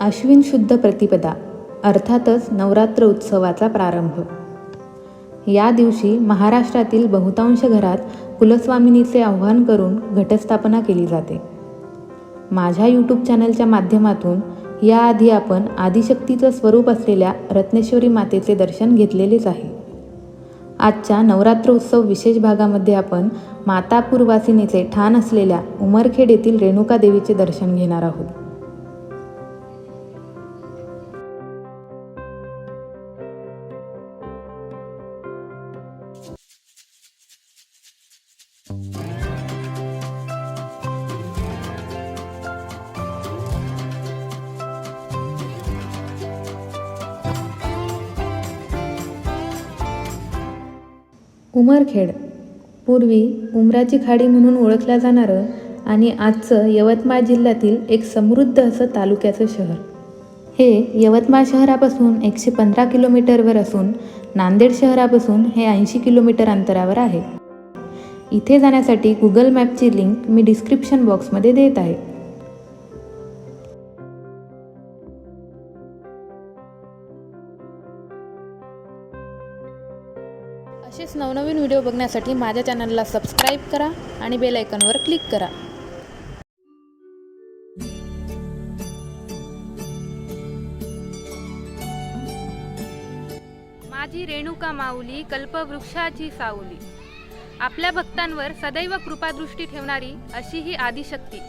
आश्विन शुद्ध प्रतिपदा अर्थातच नवरात्र उत्सवाचा प्रारंभ. या दिवशी महाराष्ट्रातील बहुतांश घरात कुलस्वामिनीचे आव्हान करून घटस्थापना केली जाते. माझ्या यूट्यूब चॅनलच्या माध्यमातून याआधी आपण आदिशक्तीचं स्वरूप असलेल्या रत्नेश्वरी मातेचे दर्शन घेतलेलेच आहे. आजच्या नवरात्र उत्सव विशेष भागामध्ये आपण मातापूरवासिनीचे ठाण असलेल्या उमरखेड येथील रेणुका देवीचे दर्शन घेणार आहोत. उमरखेड. पूर्वी उमराची खाडी म्हणून ओळखलं जाणारं आणि आजचं यवतमाळ जिल्ह्यातील एक समृद्ध असं तालुक्याचं शहर. हे यवतमाळ शहरापासून एकशे पंधरा किलोमीटरवर असून नांदेड शहरापासून हे ऐंशी किलोमीटर अंतरावर आहे. इथे जाण्यासाठी गुगल मॅपची लिंक मी डिस्क्रिप्शन बॉक्समध्ये देत आहे. नवनवीन व्हिडिओ बघण्यासाठी माझ्या चॅनलला सबस्क्राईब करा आणि बेल आयकॉनवर क्लिक करा. माझी रेणुका माऊली कल्पवृक्षाची सावली. आपल्या भक्तांवर सदैव कृपादृष्टी ठेवणारी अशी ही आदिशक्ती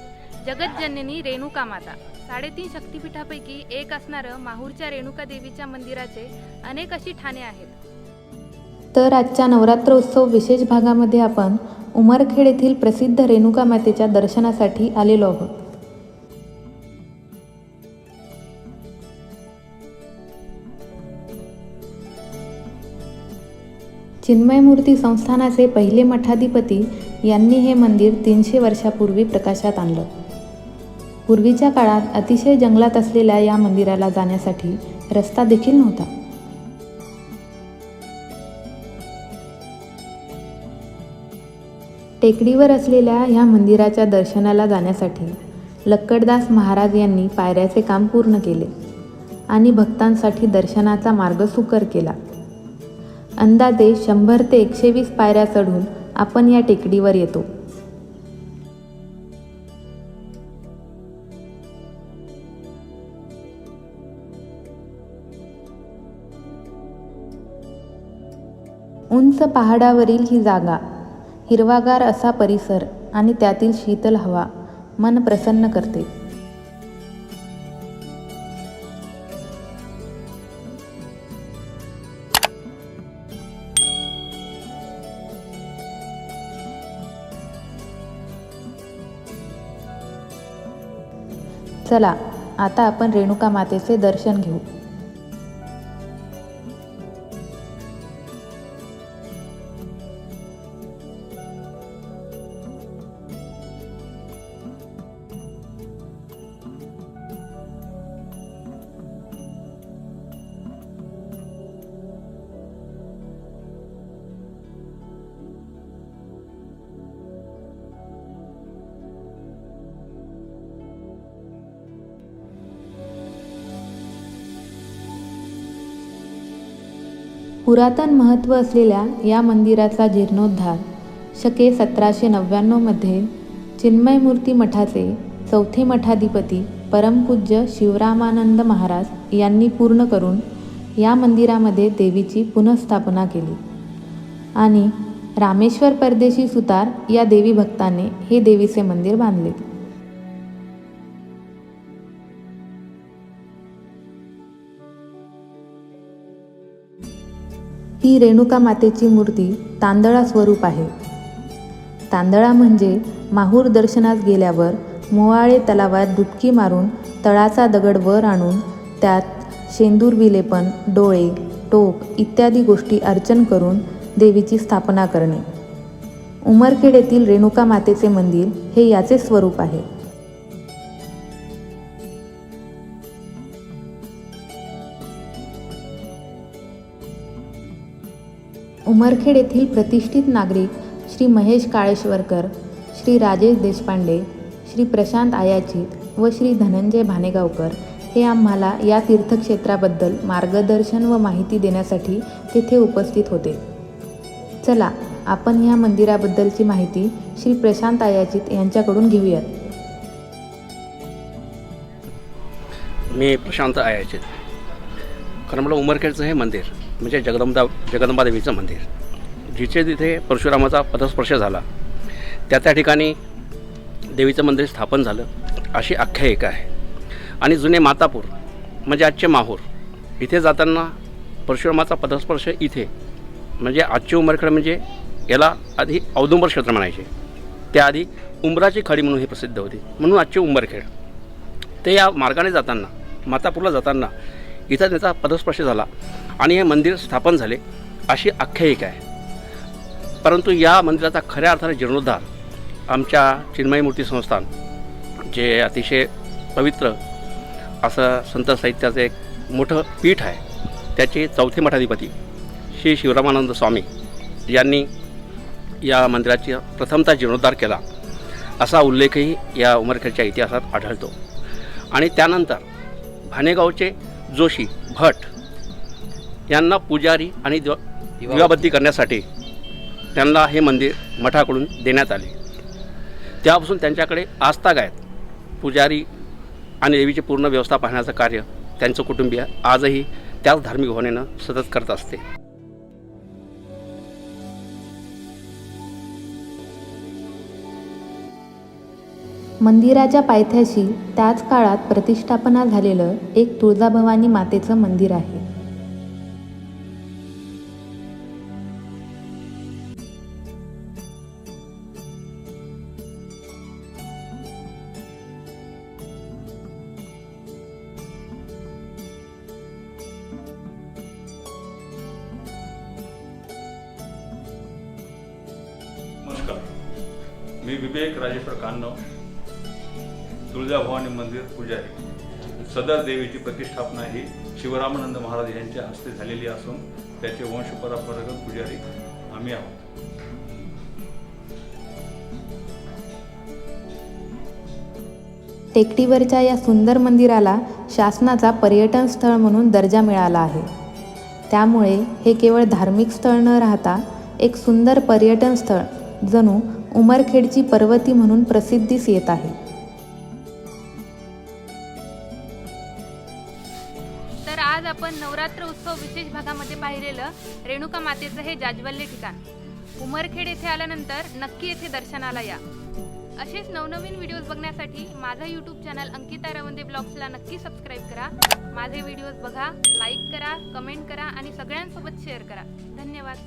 जगतजननी रेणुका माता. साडेतीन शक्तिपीठापैकी एक असणारं माहूरच्या रेणुका देवीच्या मंदिराचे अनेक अशी ठाणे आहेत. तर आजच्या नवरात्र उत्सव विशेष भागामध्ये आपण उमरखेड येथील प्रसिद्ध रेणुका मातेच्या दर्शनासाठी आलेलो आहोत. चिन्मयमूर्ती संस्थानाचे पहिले मठाधिपती यांनी हे मंदिर तीनशे वर्षापूर्वी प्रकाशात आणलं. पूर्वीच्या काळात अतिशय जंगलात असलेल्या या मंदिराला जाण्यासाठी रस्ता देखील नव्हता. टेकडीवर असलेल्या ह्या मंदिराच्या दर्शनाला जाण्यासाठी लक्कडदास महाराज यांनी पायऱ्याचे काम पूर्ण केले आणि भक्तांसाठी दर्शनाचा मार्ग सुकर केला. अंदाजे शंभर ते एकशे वीस पायऱ्या चढून आपण या टेकडीवर येतो. उंच पहाडावरील ही जागा हिरवागार असा परिसर आणि त्यातील शीतल हवा मन प्रसन्न करते. चला आता आपण रेणुका मातेचे दर्शन घेऊ. पुरातन महत्त्व असलेल्या या मंदिराचा जीर्णोद्धार शके सतराशे नव्याण्णवमध्ये चिन्मयमूर्ती मठाचे चौथे मठाधिपती परमपूज्य शिवरामानंद महाराज यांनी पूर्ण करून या मंदिरामध्ये देवीची पुनःस्थापना केली. आणि रामेश्वर परदेशी सुतार या देवी भक्ताने हे देवीचे मंदिर बांधले. ही रेणुका मातेची मूर्ती तांदळा स्वरूप आहे. तांदळा म्हणजे माहूर दर्शनास गेल्यावर मोवाळे तलावात डुबकी मारून तळाचा दगड वर आणून त्यात शेंदूर विलेपन डोळे टोक इत्यादी गोष्टी अर्चन करून देवीची स्थापना करणे. उमरखेड येथील रेणुका मातेचे मंदिर हे याचे स्वरूप आहे. उमरखेड येथील प्रतिष्ठित नागरिक श्री महेश काळेश्वरकर श्री राजेश देशपांडे श्री प्रशांत आयाचित व श्री धनंजय भानेगावकर हे आम्हाला या तीर्थक्षेत्राबद्दल मार्गदर्शन व माहिती देण्यासाठी तेथे उपस्थित होते. चला आपण या मंदिराबद्दलची माहिती श्री प्रशांत आयाचित यांच्याकडून घेऊयात. मी प्रशांत आयाचित. कारण मला उमरखेडचं हे मंदिर. म्हणजे जगदंबा जगदंबा देवीचं मंदिर. जिथे तिथे परशुरामाचा पदस्पर्श झाला. त्या त्या ठिकाणी देवीचं मंदिर स्थापन झालं. अशी आख्यायिका आहे. आणि जुने मातापूर म्हणजे आजचे माहूर इथे जाताना परशुरामाचा पदस्पर्श इथे म्हणजे आजचे उमरखेड म्हणजे याला आधी औदुंबर क्षेत्र म्हणायचे. त्याआधी उंबराची खाडी म्हणून ही प्रसिद्ध होती. म्हणून आजचे उंबरखेड ते या मार्गाने जाताना मातापूरला जाताना इथं त्याचा पदस्पर्श झाला. आणि हे मंदिर स्थापन झाले अशी आख्यायिका आहे. परंतु या मंदिराचा खऱ्या अर्थाने जीर्णोद्धार आमच्या चिन्मयी मूर्ती संस्थान जे अतिशय पवित्र असं संत साहित्याचं एक मोठं पीठ आहे त्याचे चौथे मठाधिपती श्री शिवरामानंद स्वामी यांनी या मंदिराची प्रथमतः जीर्णोद्धार केला असा उल्लेखही या उमरखेडच्या इतिहासात आढळतो. आणि त्यानंतर भानेगावचे जोशी भट यांना पुजारी आणि दिवा दिवाबत्ती. करण्यासाठी त्यांना हे मंदिर मठाकडून देण्यात आले. तेव्हापासून त्यांच्याकडे आस्था गायत पुजारी आणि देवीची पूर्ण व्यवस्था पाहण्याचं कार्य त्यांचं कुटुंबीय आजही त्याच धार्मिक भावनेनं सतत करत असते. मंदिराच्या पायथ्याशी त्याच काळात प्रतिष्ठापना झालेलं एक तुळजाभवानी मातेचं मंदिर आहे. मी विवेक राजेश्वर कान्नव तुळजाभवानी मंदिर पुजारी. सदर देवीची प्रतिष्ठापना ही शिवरामानंद महाराज यांच्या हस्ते झालेली असून त्याचे वंश परंपरागत पुजारी आम्ही आहोत. टेकडीवरच्या या सुंदर मंदिराला शासनाचा पर्यटन स्थळ म्हणून दर्जा मिळाला आहे. त्यामुळे हे केवळ धार्मिक स्थळ न राहता एक सुंदर पर्यटन स्थळ जणू उमरखेडची पर्वती म्हणून प्रसिद्धीस येत आहे. तर आज आपण नवरात्र उत्सव विशेष भागामध्ये पाहिलेलं रेणुका मातेचं हे जाज्वल्य ठिकाण. उमरखेड येथे आल्यानंतर नक्की येथे दर्शनाला या. असेच नवनवीन व्हिडिओज बघण्यासाठी माझं यूट्यूब चॅनल अंकिता रवंदे ब्लॉग्सला नक्की सबस्क्राईब करा. माझे व्हिडिओज बघा लाईक करा कमेंट करा आणि सगळ्यांसोबत शेअर करा. धन्यवाद.